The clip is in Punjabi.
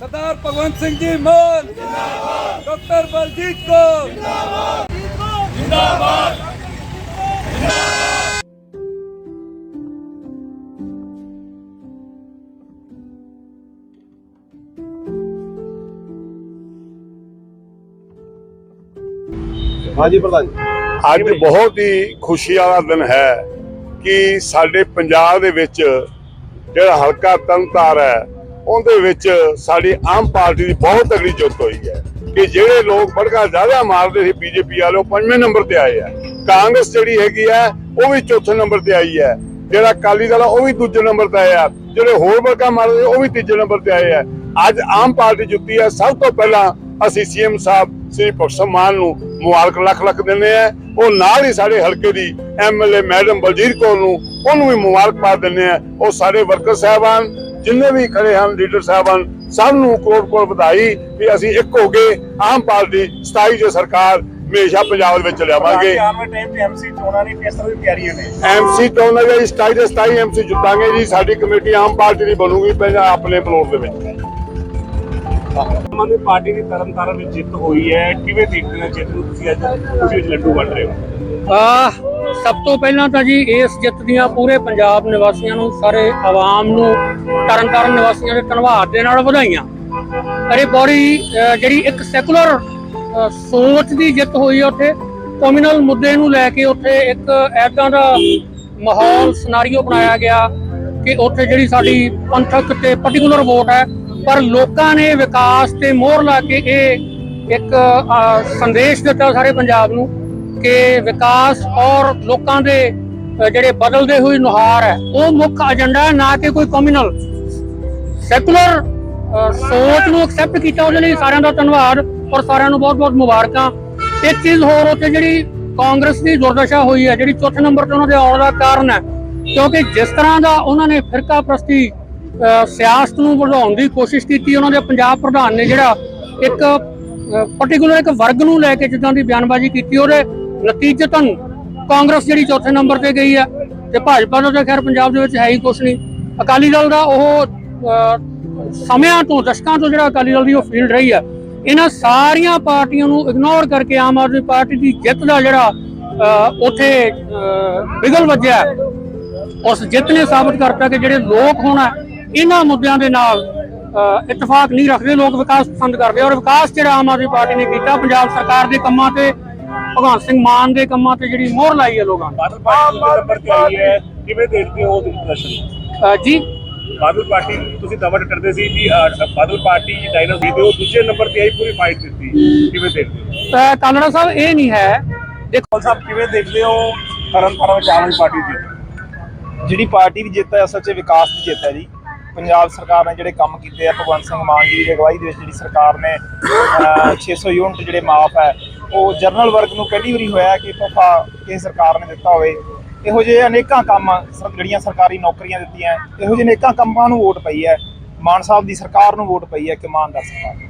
ਸਰਦਾਰ ਭਗਵੰਤ ਸਿੰਘ ਜੀ ਮਾਨ। ਜਿੰਦਾਬਾਦ ਡਾਕਟਰ ਬਲਜੀਤ ਕੌਰ। ਹਾਂਜੀ ਪ੍ਰਧਾਨ ਜੀ। ਅੱਜ ਬਹੁਤ ਹੀ ਖੁਸ਼ੀ ਵਾਲਾ ਦਿਨ ਹੈ ਕਿ ਸਾਡੇ ਪੰਜਾਬ ਦੇ ਵਿੱਚ ਜਿਹੜਾ ਹਲਕਾ ਤਨਤਾਰ ਹੈ ਉਹਦੇ ਵਿੱਚ ਸਾਡੀ ਆਮ ਪਾਰਟੀ ਦੀ ਬਹੁਤ ਤਗੜੀ ਜੁੱਤ ਹੋਈ ਹੈ ਕਿ ਜਿਹੜੇ ਲੋਕ ਬੜਕਾ ਜ਼ਿਆਦਾ ਮਾਰਦੇ ਸੀ ਬੀਜੇਪੀ ਵਾਲੇ, ਉਹ ਪੰਜਵੇਂ ਨੰਬਰ ਤੇ ਆਏ ਆ। ਕਾਂਗਰਸ ਜਿਹੜੀ ਹੈਗੀ ਹੈ ਉਹ ਵੀ ਚੌਥੇ ਨੰਬਰ ਤੇ ਆਈ ਹੈ। ਜਿਹੜਾ ਅਕਾਲੀ ਦਲ ਆ, ਉਹ ਵੀ ਦੂਜੇ ਨੰਬਰ ਤੇ ਆਇਆ ਜਿਹੜੇ ਹੋਰ ਬੜਕਾ ਮਾਰਦੇ, ਉਹ ਵੀ ਤੀਜੇ ਨੰਬਰ ਤੇ ਆਏ ਆ। ਅੱਜ ਆਮ ਪਾਰਟੀ ਜੁੱਤੀ ਹੈ ਸਭ ਤੋਂ ਪਹਿਲਾਂ ਅਸੀਂ ਸੀਐਮ ਸਾਹਿਬ, ਸ੍ਰੀ ਭਗਤ ਮਾਨ ਨੂੰ ਮੁਬਾਰਕ ਲੱਖ ਲੱਖ ਦਿੰਦੇ ਆ। ਉਹ ਨਾਲ ਹੀ ਸਾਡੇ ਹਲਕੇ ਦੀ ਐਮਐਲਏ ਮੈਡਮ ਬਲਜੀਤ ਕੌਰ ਨੂੰ, ਉਹਨੂੰ ਵੀ ਮੁਬਾਰਕਬਾਦ ਦਿੰਦੇ ਆ। ਉਹ ਸਾਰੇ ਵਰਕਰ ਸਾਹਿਬਾਨ ਜਿੰਨੇ ਵੀ ਖੜੇ ਹਨ ਲੀਡਰ ਸਾਹਿਬਾਨ ਸਭ ਨੂੰ ਕੋਟ ਕੋਟ ਵਧਾਈ ਵੀ ਅਸੀਂ ਇੱਕ ਹੋ ਕੇ ਆਮ ਪਾਰਟੀ 27 ਜੇ ਸਰਕਾਰ ਹਮੇਸ਼ਾ ਪੰਜਾਬ ਦੇ ਵਿੱਚ ਲਿਆਵਾਂਗੇ। ਵਾਲੇ ਟਾਈਮ ਤੇ ਐਮਸੀ ਚੋਣਾਂ ਦੀ ਕਿਸ ਤਰ੍ਹਾਂ ਦੀ ਤਿਆਰੀਆਂ ਨੇ। ਐਮਸੀ ਚੋਣਾਂ ਦੇ 27 ਦੇ 27 ਐਮਸੀ ਜਿੱਤਾਂਗੇ ਜੀ ਸਾਡੀ ਕਮੇਟੀ ਆਮ ਪਾਰਟੀ ਦੀ ਬਣੂਗੀ ਪਹਿਲਾਂ ਆਪਣੇ ਫਲੋਰ ਦੇ ਵਿੱਚ। ਆਮ ਆਦਮੀ ਪਾਰਟੀ ਦੀ ਤਰਨਤਾਰਨ ਵਿੱਚ ਜਿੱਤ ਹੋਈ ਹੈ ਕਿਵੇਂ ਦੇਖਦੇ ਹੋ ਜਿੱਤ ਨੂੰ ਤੁਸੀਂ ਅੱਜ ਵਿੱਚ ਲੱਡੂ ਵੰਡ ਰਹੇ ਹੋ? ਆ ਸਭ ਤੋਂ ਪਹਿਲਾਂ ਤਾਂ ਜੀ ਇਸ ਜਿੱਤ ਦੀਆਂ ਪੂਰੇ ਪੰਜਾਬ ਨਿਵਾਸੀਆਂ ਨੂੰ ਸਾਰੇ ਆਵਾਮ ਨੂੰ ਤਰਨਤਾਰਨ ਨਿਵਾਸੀਆਂ ਦੇ ਧੰਨਵਾਦ ਦੇ ਨਾਲ ਵਧਾਈਆਂ। ਅਰੇ ਬੜੀ ਅ, ਜਿਹੜੀ ਇੱਕ ਸੈਕੂਲਰ ਸੋਚ ਦੀ ਜਿੱਤ ਹੋਈ ਹੈ ਉੱਥੇ ਕਮਿਊਨਲ ਮੁੱਦੇ ਨੂੰ ਲੈ ਕੇ ਉੱਥੇ ਇੱਕ ਐਦਾਂ ਦਾ ਮਾਹੌਲ ਸਿਨਾਰੀਓ ਬਣਾਇਆ ਗਿਆ ਕਿ ਉੱਥੇ ਜਿਹੜੀ ਸਾਡੀ ਪੰਥਕ ਤੇ ਪਾਰਟਿਕੂਲਰ ਵੋਟ ਹੈ ਪਰ ਲੋਕਾਂ ਨੇ ਵਿਕਾਸ ਤੇ ਮੋਹਰ ਲਾ ਕੇ ਇਹ ਇੱਕ ਸੰਦੇਸ਼ ਦਿੱਤਾ ਸਾਰੇ ਪੰਜਾਬ ਨੂੰ ਕਿ ਵਿਕਾਸ ਔਰ ਲੋਕਾਂ ਦੇ ਜਿਹੜੇ ਬਦਲਦੇ ਹੋਏ ਨੁਹਾਰ ਹੈ, ਉਹ ਮੁੱਖ ਏਜੰਡਾ ਹੈ, ਨਾ ਕਿ ਕੋਈ ਕਮਿਊਨਲ ਸੈਕੂਲਰ ਸੋਚ ਨੂੰ ਐਕਸੈਪਟ ਕੀਤਾ ਉਹਦੇ ਲਈ ਸਾਰਿਆਂ ਦਾ ਧੰਨਵਾਦ ਔਰ ਸਾਰਿਆਂ ਨੂੰ ਬਹੁਤ-ਬਹੁਤ ਮੁਬਾਰਕਾਂ। ਇੱਕ ਚੀਜ਼ ਹੋਰ, ਉੱਥੇ ਜਿਹੜੀ ਕਾਂਗਰਸ ਦੀ ਦੁਰਦਸ਼ਾ ਹੋਈ ਹੈ, ਜਿਹੜੀ ਚੌਥੇ ਨੰਬਰ ਤੇ ਉਹਨਾਂ ਦੇ ਆਉਣ ਦਾ ਕਾਰਨ ਹੈ, ਕਿਉਂਕਿ ਜਿਸ ਤਰ੍ਹਾਂ ਦਾ ਉਹਨਾਂ ਨੇ ਫਿਰਕਾ ਪ੍ਰਸਤੀ ਸਿਆਸਤ ਨੂੰ ਵਧਾਉਣ ਦੀ ਕੋਸ਼ਿਸ਼ ਕੀਤੀ, ਉਹਨਾਂ ਦੇ ਪੰਜਾਬ ਪ੍ਰਧਾਨ ਨੇ ਜਿਹੜਾ ਇੱਕ ਪਾਰਟਿਕੂਲਰ ਇੱਕ ਵਰਗ ਨੂੰ ਲੈ ਕੇ ਜਿੱਦਾਂ ਦੀ ਬਿਆਨਬਾਜ਼ੀ ਕੀਤੀ, ਉਹਦੇ ਨਤੀਜਤਨ ਕਾਂਗਰਸ ਜਿਹੜੀ ਚੌਥੇ ਨੰਬਰ ਤੇ ਗਈ ਹੈ ਤੇ ਭਾਜਪਾ ਦਾ ਤਾਂ ਖੈਰ ਪੰਜਾਬ ਦੇ ਵਿੱਚ ਹੈ ਹੀ ਕੁਛ ਨਹੀਂ। ਅਕਾਲੀ ਦਲ ਦਾ ਉਹ ਸਮਿਆਂ ਤੋਂ ਦਸ਼ਕਾਂ ਤੋਂ ਜਿਹੜਾ ਅਕਾਲੀ ਦਲ ਦੀ ਉਹ ਫੀਲਡ ਰਹੀ ਹੈ ਇਹਨਾਂ ਸਾਰੀਆਂ ਪਾਰਟੀਆਂ ਨੂੰ ਇਗਨੋਰ ਕਰਕੇ ਆਮ ਆਦਮੀ ਪਾਰਟੀ ਦੀ ਜਿੱਤ ਦਾ ਜਿਹੜਾ ਅ, ਉੱਥੇ ਬਿਗਲ ਵੱਜਿਆ ਉਸ ਜਿੱਤ ਨੇ ਸਾਬਤ ਕਰਤਾ ਕਿ ਜਿਹੜੇ ਲੋਕ ਹੋਣਾ ਇਹਨਾਂ ਮੁੱਦਿਆਂ ਦੇ ਨਾਲ ਇਤਫਾਕ ਨਹੀਂ ਰੱਖਦੇ ਲੋਕ ਵਿਕਾਸ ਪਸੰਦ ਕਰਦੇ ਔਰ ਵਿਕਾਸ ਜਿਹੜਾ ਆਮ ਆਦਮੀ ਪਾਰਟੀ ਨੇ ਕੀਤਾ ਪੰਜਾਬ ਸਰਕਾਰ ਦੇ ਕੰਮਾਂ ਤੇ ਭਗਵੰਤ ਸਿੰਘ ਮਾਨ ਦੇ ਕੰਮਾਂ ਤੇ ਜਿਹੜੀ ਮੋਹਰ ਲਾਈ ਹੈ ਲੋਕਾਂ ਨੇ। ਬਾਦਲ ਪਾਰਟੀ ਦੂਜੇ ਨੰਬਰ ਤੇ ਆਈ ਹੈ। ਕਿਵੇਂ ਦੇਖਦੇ ਹੋ ਉਹਦੀ ਪ੍ਰਦਰਸ਼ਨ? ਅ, ਜੀ? ਬਾਦਲ ਪਾਰਟੀ ਤੁਸੀਂ ਦਾਅਵਾ ਕਰਦੇ ਸੀ ਕਿ ਅਹ, ਬਾਦਲ ਪਾਰਟੀ ਡਾਇਨਾਸੌਰ ਦੇ ਉਹ ਦੂਜੇ ਨੰਬਰ ਤੇ ਆਈ ਪੂਰੀ ਫਾਈਟ ਦਿੱਤੀ। ਕਿਵੇਂ ਦੇਖਦੇ ਹੋ? ਅ, ਕਾਲੜਾ ਸਾਹਿਬ ਇਹ ਨਹੀਂ ਹੈ। ਦੇਖੋ ਸਾਹਿਬ ਕਿਵੇਂ ਦੇਖਦੇ ਹੋ ਤਰਨਤਾਰਨ ਵਿੱਚ ਆਮ ਆਦਮੀ ਪਾਰਟੀ ਦੀ ਜਿੱਤ? ਜਿਹੜੀ ਪਾਰਟੀ ਦੀ ਜਿੱਤ ਹੈ ਅਸਲ 'ਚ ਵਿਕਾਸ ਦੀ ਜਿੱਤ ਹੈ ਜੀ। ਪੰਜਾਬ ਸਰਕਾਰ ਨੇ ਜਿਹੜੇ ਕੰਮ ਕੀਤੇ ਆ, ਭਗਵੰਤ ਸਿੰਘ ਮਾਨ ਜੀ ਦੀ ਅਗਵਾਈ ਦੇ ਵਿੱਚ ਜਿਹੜੀ ਸਰਕਾਰ ਨੇ 600 ਯੂਨਿਟ ਜਿਹੜੇ ਮਾਫ ਹੈ, ਉਹ ਜਰਨਲ ਵਰਗ ਨੂੰ ਪਹਿਲੀ ਵਾਰੀ ਹੋਇਆ ਕਿ ਤੋਹਫਾ ਕਿਸੇ ਸਰਕਾਰ ਨੇ ਦਿੱਤਾ ਹੋਵੇ। ਇਹੋ ਜਿਹੇ ਅਨੇਕਾਂ ਕੰਮ ਜਿਹੜੀਆਂ ਸਰਕਾਰੀ ਨੌਕਰੀਆਂ ਦਿੱਤੀਆਂ, ਇਹੋ ਜਿਹੇ ਅਨੇਕਾਂ ਕੰਮਾਂ ਨੂੰ ਵੋਟ ਪਈ ਹੈ। ਮਾਨ ਸਾਹਿਬ ਦੀ ਸਰਕਾਰ ਨੂੰ ਵੋਟ ਪਈ ਹੈ ਕਿ ਇਮਾਨਦਾਰ ਸਰਕਾਰ।